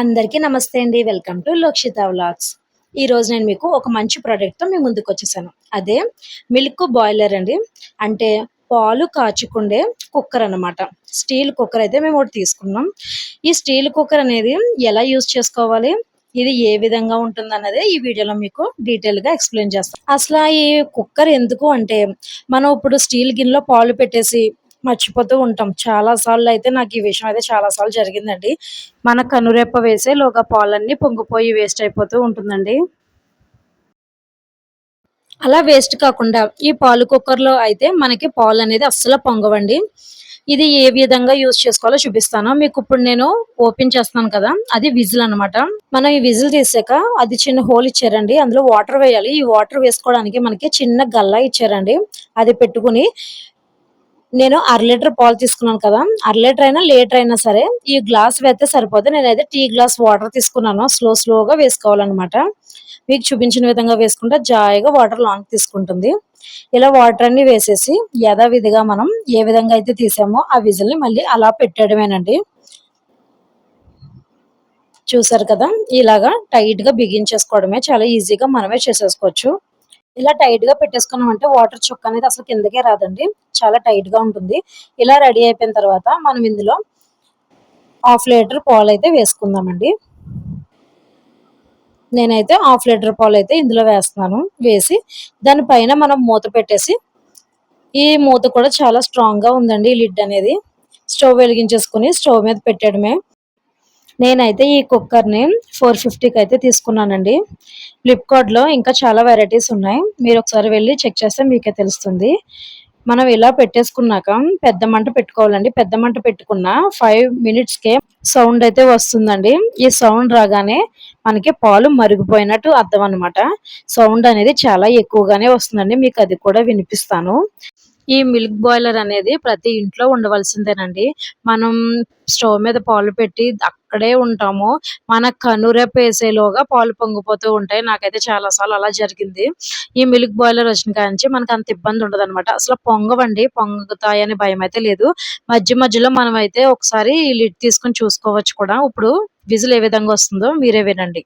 అందరికీ నమస్తే అండి. వెల్కమ్ టు లోక్షిత వ్లాగ్స్ ఈరోజు నేను మీకు ఒక మంచి ప్రోడక్ట్తో మీ ముందుకు వచ్చేసాను. అదే మిల్క్ బాయిలర్ అండి. అంటే పాలు కాచుకుండే కుక్కర్ అనమాట స్టీల్ కుక్కర్ అయితే మేము ఒకటి తీసుకున్నాం. ఈ స్టీల్ కుక్కర్ అనేది ఎలా యూజ్ చేసుకోవాలి? ఇది ఏ విధంగా ఉంటుంది అన్నది ఈ వీడియోలో మీకు డీటెయిల్గా ఎక్స్ప్లెయిన్ చేస్తాం. అసలు ఈ కుక్కర్ ఎందుకు అంటే మనం ఇప్పుడు స్టీల్ గిన్నెలో పాలు పెట్టేసి మర్చిపోతూ ఉంటాం. చాలా సార్లు అయితే నాకు ఈ విషయం అయితే చాలా సార్లు జరిగిందండి. మన కనురెప్ప వేసే లోగా పాలన్నీ పొంగిపోయి వేస్ట్ అయిపోతూ ఉంటుందండి. అలా వేస్ట్ కాకుండా ఈ పాలు కుక్కర్లో అయితే మనకి పాలు అనేది అస్సలు పొంగవండి. ఇది ఏ విధంగా యూజ్ చేసుకోవాలో చూపిస్తాను. మీకు ఇప్పుడు నేను ఓపెన్ చేస్తున్నాను కదా అది విజిల్ అనమాట మనం ఈ విజిల్ తీసాక అది చిన్న హోల్ ఇచ్చారండి. అందులో వాటర్ వేయాలి. ఈ వాటర్ వేసుకోవడానికి మనకి చిన్న గల్లా ఇచ్చారండి. అది పెట్టుకుని నేను అర లీటర్ పాలు తీసుకున్నాను కదా. అర లీటర్ అయినా లీటర్ అయినా సరే ఈ గ్లాస్ వేస్తే సరిపోతే నేనైతే టీ గ్లాస్ వాటర్ తీసుకున్నాను. స్లో స్లోగా వేసుకోవాలన్నమాట. మీకు చూపించిన విధంగా వేసుకుంటే జాయిగా వాటర్ లాంగ్ తీసుకుంటుంది. ఇలా వాటర్ అన్ని వేసేసి యథావిధిగా మనం ఏ విధంగా అయితే తీసామో ఆ విజిల్ని మళ్ళీ అలా పెట్టడమేనండి చూసారు కదా? ఇలాగా టైట్గా బిగించేసుకోవడమే చాలా ఈజీగా మనమే చేసేసుకోవచ్చు. ఇలా టైట్గా పెట్టేసుకున్నాం అంటే వాటర్ చుక్క అనేది అసలు కిందకే రాదండి. చాలా టైట్గా ఉంటుంది. ఇలా రెడీ అయిపోయిన తర్వాత మనం ఇందులో హాఫ్ లీటర్ పాలు అయితే వేసుకుందామండి. నేనైతే హాఫ్ లీటర్ పాలు అయితే ఇందులో వేస్తున్నాను. వేసి దానిపైన మనం మూత పెట్టేసి ఈ మూత కూడా చాలా స్ట్రాంగ్గా ఉందండి ఈ లిడ్ అనేది. స్టవ్ వెలిగించేసుకుని స్టవ్ మీద పెట్టడమే నేనైతే ఈ కుక్కర్ని ఫోర్ ఫిఫ్టీకి అయితే తీసుకున్నానండి. ఫ్లిప్కార్ట్లో ఇంకా చాలా వెరైటీస్ ఉన్నాయి. మీరు ఒకసారి వెళ్ళి చెక్ చేస్తే మీకే తెలుస్తుంది. మనం ఇలా పెట్టేసుకున్నాక పెద్ద మంట పెట్టుకోవాలండి. పెద్ద మంట పెట్టుకున్న ఫైవ్ మినిట్స్కే సౌండ్ అయితే వస్తుందండి. ఈ సౌండ్ రాగానే మనకి పాలు మరిగిపోయినట్టు అర్థం అనమాట సౌండ్ అనేది చాలా ఎక్కువగానే వస్తుందండి. మీకు అది కూడా వినిపిస్తాను. ఈ మిల్క్ బాయిలర్ అనేది ప్రతి ఇంట్లో ఉండవలసిందేనండి. మనం స్టవ్ మీద పాలు పెట్టి అక్కడే ఉంటాము. మన కనురెప్ప వేసేలోగా పాలు పొంగిపోతూ ఉంటాయి. నాకైతే చాలా సార్లు అలా జరిగింది. ఈ మిల్క్ బాయిలర్ వచ్చిన కాంచి మనకు అంత ఇబ్బంది ఉండదు అనమాట అసలు పొంగవండి. పొంగుతాయని భయం అయితే లేదు. మధ్య మధ్యలో మనం అయితే ఒకసారి లిడ్ తీసుకొని చూసుకోవచ్చు కూడా. ఇప్పుడు విజిల్ ఏ విధంగా వస్తుందో మీరే వినండి.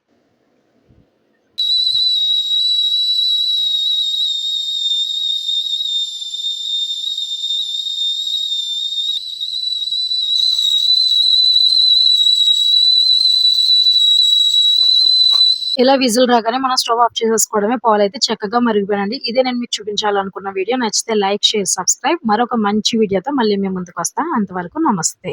ఇలా విజిల్ రాగానే మనం స్టవ్ ఆఫ్ చేసేసుకోవడమే. పాలు అయితే చక్కగా మరిగిపోయినండి ఇదే నేను మీకు చూపించాలనుకున్న వీడియో. నచ్చితే లైక్ షేర్ సబ్స్క్రైబ్. మరొక మంచి వీడియోతో మళ్ళీ మేము ముందుకు వస్తాం. అంతవరకు నమస్తే.